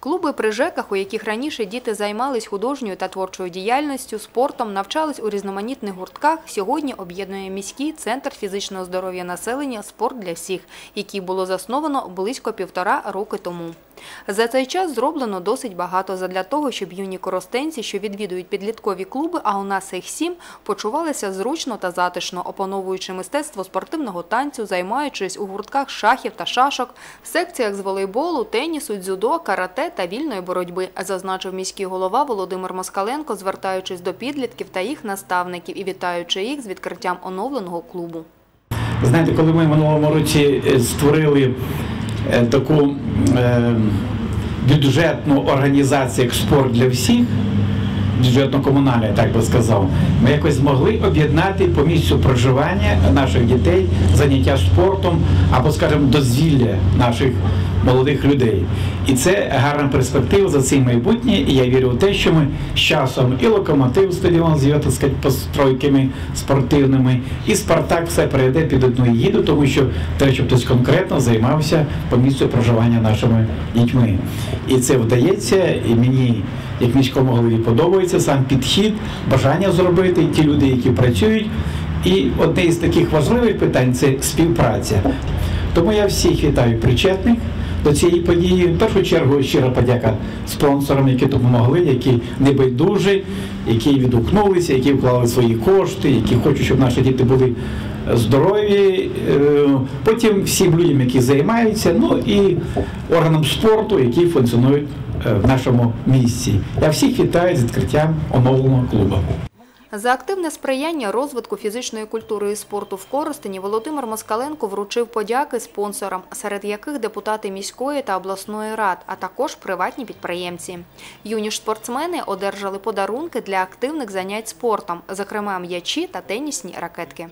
Клуби при ЖЕКах, у яких раніше діти займались художньою та творчою діяльністю, спортом, навчались у різноманітних гуртках, сьогодні об'єднує міський центр фізичного здоров'я населення «Спорт для всіх», який було засновано близько півтора роки тому. За цей час зроблено досить багато задля того, щоб юні коростенці, що відвідують підліткові клуби, а у нас їх сім, почувалися зручно та затишно, опановуючи мистецтво спортивного танцю, займаючись у гуртках шахів та шашок, секціях з волейболу, тенісу, дзюдо, карате та вільної боротьби, зазначив міський голова Володимир Москаленко, звертаючись до підлітків та їх наставників і вітаючи їх з відкриттям оновленого клубу. Знаєте, коли ми минулому році е, створили е, таку е, бюджетну організацію як спорт для всіх, бюджетно-комунальну, я так би сказав, ми якось змогли об'єднати по місцю проживання наших дітей, заняття спортом або, скажімо, дозвілля наших молодих людей. І це гарна перспектива за цим майбутнє. І я вірю в те, що ми з часом і локомотив стадіон з його так сказати, постройками спортивними, і Спартак все перейде під одну егіду, тому що треба, щоб хтось конкретно займався по місцю проживання нашими дітьми. І це вдається, і мені, як міському голові, подобається сам підхід, бажання зробити, ті люди, які працюють. І одне із таких важливих питань це співпраця. Тому я всіх вітаю причетних до цієї події. В першу чергу щира подяка спонсорам, які допомогли, які небайдужі, які відгукнулися, які вклали свої кошти, які хочуть, щоб наші діти були здорові. Е, Потім всім людям, які займаються, ну і органам спорту, які функціонують е, в нашому місці. Я всіх вітаю з відкриттям оновленого клубу. За активне сприяння розвитку фізичної культури і спорту в Коростені Володимир Москаленко вручив подяки спонсорам, серед яких депутати міської та обласної рад, а також приватні підприємці. Юні спортсмени одержали подарунки для активних занять спортом, зокрема м'ячі та тенісні ракетки.